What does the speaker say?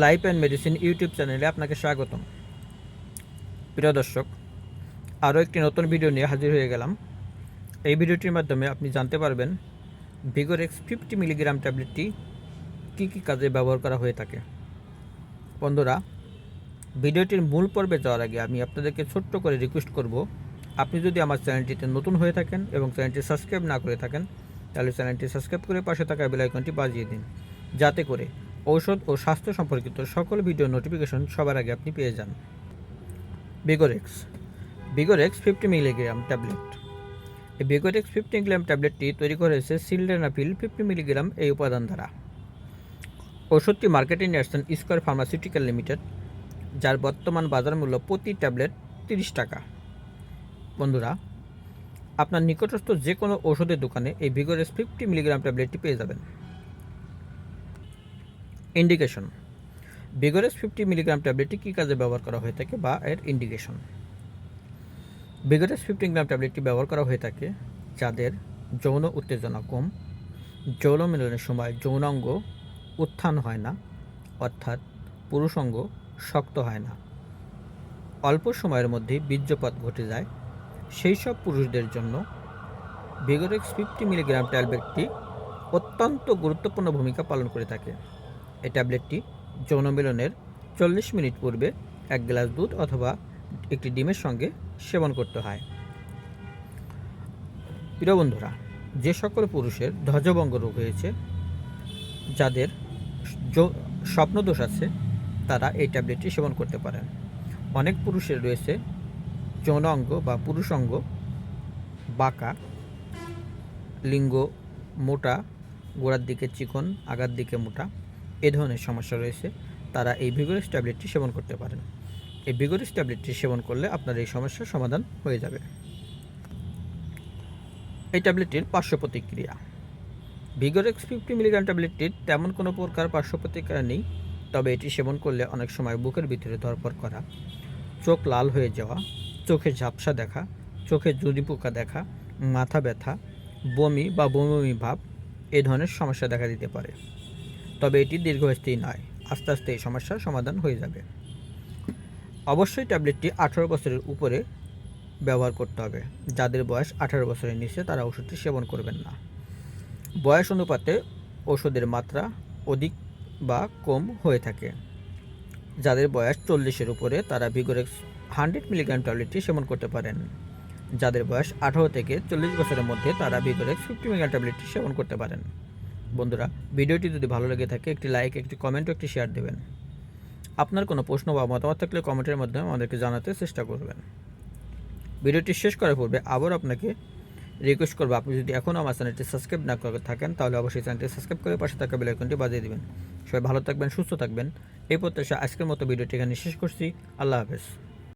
Life and medicine YouTube চ্যানেলে আপনাকে স্বাগতম। প্রিয় দর্শক, আরও একটি নতুন ভিডিও নিয়ে হাজির হয়ে গেলাম। এই ভিডিওটির মাধ্যমে আপনি জানতে পারবেন ভিগোরেক্স ফিফটি মিলিগ্রাম ট্যাবলেটটি কী কী কাজে ব্যবহার করা হয়ে থাকে। বন্ধুরা ভিডিওটির মূল পর্বে যাওয়ার আগে আমি আপনাদেরকে ছোট্ট করে রিকোয়েস্ট করব, আপনি যদি আমার চ্যানেলটিতে নতুন হয়ে থাকেন এবং চ্যানেলটি সাবস্ক্রাইব না করে থাকেন, তাহলে চ্যানেলটি সাবস্ক্রাইব করে পাশে থাকা বেল আইকনটি বাজিয়ে দিন। যাতে করে ঔষধ ও স্বাস্থ্য সম্পর্কিত সকল ভিডিও নোটিফিকেশন সবার আগে আপনি পেয়ে যান। Vigorex Vigorex fifty milligram tablet এই বিগোরেক্স ফিফটি মিলিগ্রাম ট্যাবলেটটি তৈরি করা হয়েছে সিলডেনাফিল ফিফটি মিলিগ্রাম এই উপাদান দ্বারা। ওষুধটি মার্কেটে নিয়ে আসছেন স্কোয়ার ফার্মাসিউটিক্যাল লিমিটেড যার বর্তমান বাজার মূল্য প্রতি ট্যাবলেট তিরিশ টাকা। বন্ধুরা, আপনার নিকটস্থ যে কোনো ওষুধের দোকানে এই ভিগোরেস ফিফটি মিলিগ্রাম ট্যাবলেটটি পেয়ে যাবেন। ইন্ডিকেশন। ভিগোরেস ফিফটি মিলিগ্রাম ট্যাবলেটটি কী কাজে ব্যবহার করা হয়ে থাকে বা এর ইন্ডিকেশন? ভিগোরেস ফিফটি গ্রাম ট্যাবলেটটি ব্যবহার করা হয়ে থাকে যাদের যৌন উত্তেজনা কম, যৌন মিলনের সময় যৌনাঙ্গ উত্থান হয় না, অর্থাৎ পুরুষাঙ্গ শক্ত হয় না। অল্প সময়ের মধ্যে বীর্যপাত ঘটে যায়। সেই সব পুরুষদের জন্য ভিগোরেক্স ফিফটি মিলিগ্রাম ট্যাবলেটটি অত্যন্ত গুরুত্বপূর্ণ ভূমিকা পালন করে থাকে। এই ট্যাবলেটটি যৌন মিলনের চল্লিশ মিনিট পূর্বে এক গ্লাস দুধ অথবা একটি ডিমের সঙ্গে সেবন করতে হয়। প্রিয় বন্ধুরা, যে সকল পুরুষের ধ্বজভঙ্গ রোগ হয়েছে, যাদের স্বপ্নদোষ আছে, তারা এই ট্যাবলেটটি সেবন করতে পারেন। অনেক পুরুষের রয়েছে যৌন অঙ্গ বা পুরুষ অঙ্গ, বাঁকা, লিঙ্গ মোটা, গোড়ার দিকে চিকন, আগার দিকে মোটা এ ধরনের সমস্যা রয়েছে, তারা এই ভিগোরিস ট্যাবলেটটি সেবন করতে পারেন। এই ভিগোরিস ট্যাবলেটটি সেবন করলে আপনার এই সমস্যার সমাধান হয়ে যাবে। এই ট্যাবলেটটির পার্শ্ব প্রতিক্রিয়া। ভিগোরেক্স ফিফটি মিলিগ্রাম ট্যাবলেটটির তেমন কোনো প্রকার পার্শ্ব প্রতিক্রিয়া নেই, তবে এটি সেবন করলে অনেক সময় বুকের ভিতরে ধরপর করা, চোখ লাল হয়ে যাওয়া, চোখে ঝাপসা দেখা, চোখে জুড়ি পোকা দেখা, মাথা ব্যথা, বমি বা বমি বমি ভাব এ ধরনের সমস্যা দেখা দিতে পারে। তবে এটি দীর্ঘস্থায়ী নয়। আস্তে আস্তে এই সমস্যার সমাধান হয়ে যাবে। অবশ্যই ট্যাবলেটটি আঠারো বছরের উপরে ব্যবহার করতে হবে। যাদের বয়স আঠারো বছরের নিচে তারা ওষুধটি সেবন করবেন না। বয়স অনুপাতে ওষুধের মাত্রা অধিক বা কম হয়ে থাকে। যাদের বয়স চল্লিশের উপরে তারা ভিগোরেক্স হান্ড্রেড মিলিগ্রাম ট্যাবলেটটি সেবন করতে পারেন। যাদের বয়স আঠারো থেকে চল্লিশ বছরের মধ্যে তারা ভিগোরেক্স ফিফটি মিলিগ্রাম ট্যাবলেটটি সেবন করতে পারেন। বন্ধুরা, ভিডিওটি যদি ভালো লেগে থাকে, একটি লাইক একটি কমেন্ট একটি শেয়ার দেবেন। আপনার কোনো প্রশ্ন বা মতামত থাকলে কমেন্টের মাধ্যমে আমাদেরকে জানাতে চেষ্টা করবেন। ভিডিওটি শেষ করার পূর্বে আবার আপনাকে রিকোয়েস্ট করব, আপনি যদি এখনও আমার চ্যানেলটি সাবস্ক্রাইব না করে থাকেন, তাহলে অবশ্যই চ্যানেলটি সাবস্ক্রাইব করে পাশে থাকা বেল আইকনটি বাজিয়ে দেবেন। সবাই ভালো থাকবেন, সুস্থ থাকবেন। এই প্রত্যাশা আজকের মতো ভিডিওটি এখানে শেষ করছি। আল্লাহ হাফেজ।